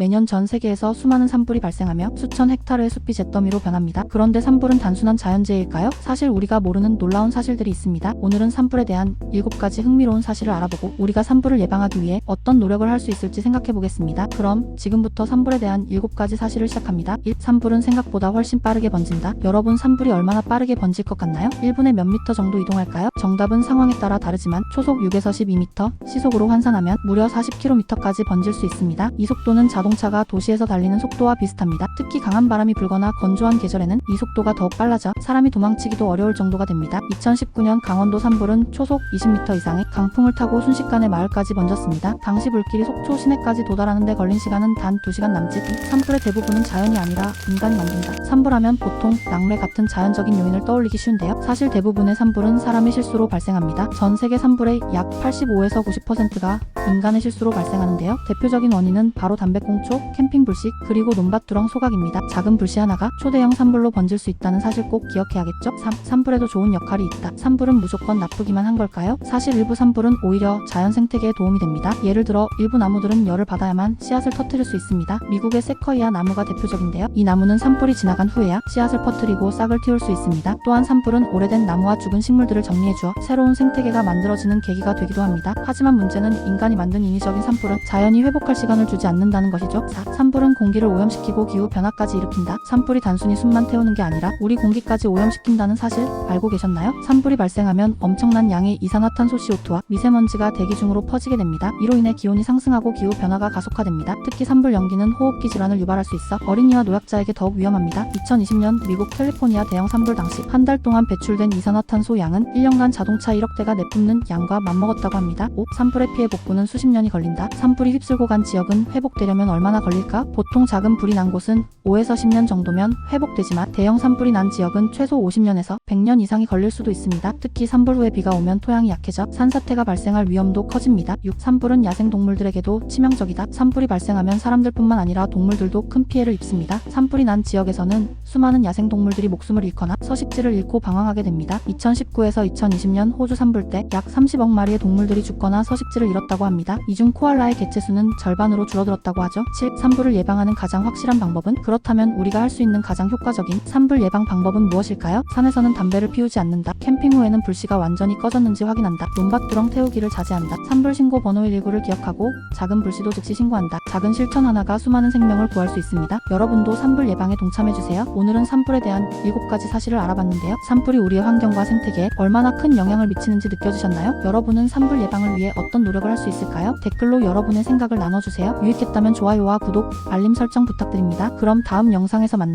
매년 전 세계에서 수많은 산불이 발생하며 수천 헥타르의 숲이 잿더미로 변합니다. 그런데 산불은 단순한 자연재해일까요? 사실 우리가 모르는 놀라운 사실들이 있습니다. 오늘은 산불에 대한 7가지 흥미로운 사실을 알아보고 우리가 산불을 예방하기 위해 어떤 노력을 할 수 있을지 생각해 보겠습니다. 그럼 지금부터 산불에 대한 7가지 사실을 시작합니다. 1. 산불은 생각보다 훨씬 빠르게 번진다. 여러분 산불이 얼마나 빠르게 번질 것 같나요? 1분에 몇 미터 정도 이동할까요? 정답은 상황에 따라 다르지만 초속 6에서 12m, 시속으로 환산하면 무려 40km까지 번질 수 있습니다. 이 속도는 자동 차가 도시에서 달리는 속도와 비슷합니다. 특히 강한 바람이 불거나 건조한 계절에는 이 속도가 더욱 빨라져 사람이 도망치기도 어려울 정도가 됩니다. 2019년 강원도 산불은 초속 20m 이상의 강풍을 타고 순식간에 마을까지 번졌습니다. 당시 불길이 속초 시내까지 도달하는데 걸린 시간은 단 2시간 남짓. 산불의 대부분은 자연이 아니라 인간이 만든다. 산불하면 보통 낙뢰 같은 자연적인 요인을 떠올리기 쉬운데요. 사실 대부분의 산불은 사람의 실수로 발생합니다. 전 세계 산불의 약 85에서 90%가 인간의 실수로 발생하는데요. 대표적인 원인은 바로 담배 꽁 초, 캠핑 불식, 그리고 논밭두렁 소각입니다. 작은 불씨 하나가 초대형 산불로 번질 수 있다는 사실 꼭 기억해야겠죠? 3. 산불에도 좋은 역할이 있다. 산불은 무조건 나쁘기만 한 걸까요? 사실 일부 산불은 오히려 자연 생태계에 도움이 됩니다. 예를 들어 일부 나무들은 열을 받아야만 씨앗을 터뜨릴 수 있습니다. 미국의 세커이아 나무가 대표적인데요. 이 나무는 산불이 지나간 후에야 씨앗을 퍼뜨리고 싹을 틔울 수 있습니다. 또한 산불은 오래된 나무와 죽은 식물들을 정리해주어 새로운 생태계가 만들어지는 계기가 되기도 합니다. 하지만 문제는 인간이 만든 인위적인 산불은 자연이 회복할 시간을 주지 않는다는 것 이죠. 4. 산불은 공기를 오염시키고 기후 변화까지 일으킨다. 산불이 단순히 숨만 태우는 게 아니라 우리 공기까지 오염시킨다는 사실 알고 계셨나요? 산불이 발생하면 엄청난 양의 이산화탄소 CO2와 미세먼지가 대기 중으로 퍼지게 됩니다. 이로 인해 기온이 상승하고 기후 변화가 가속화됩니다. 특히 산불 연기는 호흡기 질환을 유발할 수 있어 어린이와 노약자에게 더욱 위험합니다. 2020년 미국 캘리포니아 대형 산불 당시 한 달 동안 배출된 이산화탄소 양은 1년간 자동차 1억 대가 내뿜는 양과 맞먹었다고 합니다. 5. 산불의 피해 복구는 수십 년이 걸린다. 산불이 휩쓸고 간 지역은 회복되려면 얼마나 걸릴까? 보통 작은 불이 난 곳은 5에서 10년 정도면 회복되지만 대형 산불이 난 지역은 최소 50년에서 100년 이상이 걸릴 수도 있습니다. 특히 산불 후에 비가 오면 토양이 약해져 산사태가 발생할 위험도 커집니다. 6. 산불은 야생 동물들에게도 치명적이다. 산불이 발생하면 사람들뿐만 아니라 동물들도 큰 피해를 입습니다. 산불이 난 지역에서는 수많은 야생 동물들이 목숨을 잃거나 서식지를 잃고 방황하게 됩니다. 2019에서 2020년 호주 산불 때 약 30억 마리의 동물들이 죽거나 서식지를 잃었다고 합니다. 이중 코알라의 개체 수는 절반으로 줄어들었다고 하 죠. 7. 산불을 예방하는 가장 확실한 방법은 그렇다면 우리가 할 수 있는 가장 효과적인 산불 예방 방법은 무엇일까요? 산에서는 담배를 피우지 않는다. 캠핑 후에는 불씨가 완전히 꺼졌는지 확인한다. 논밭 두렁 태우기를 자제한다. 산불 신고 번호 119를 기억하고 작은 불씨도 즉시 신고한다. 작은 실천 하나가 수많은 생명을 구할 수 있습니다. 여러분도 산불 예방에 동참해주세요. 오늘은 산불에 대한 7가지 사실을 알아봤는데요. 산불이 우리의 환경과 생태계에 얼마나 큰 영향을 미치는지 느껴지셨나요? 여러분은 산불 예방을 위해 어떤 노력을 할 수 있을까요? 댓글로 여러분의 생각을 나눠주세요. 유익했다면 좋아요와 구독, 알림 설정 부탁드립니다. 그럼 다음 영상에서 만나요.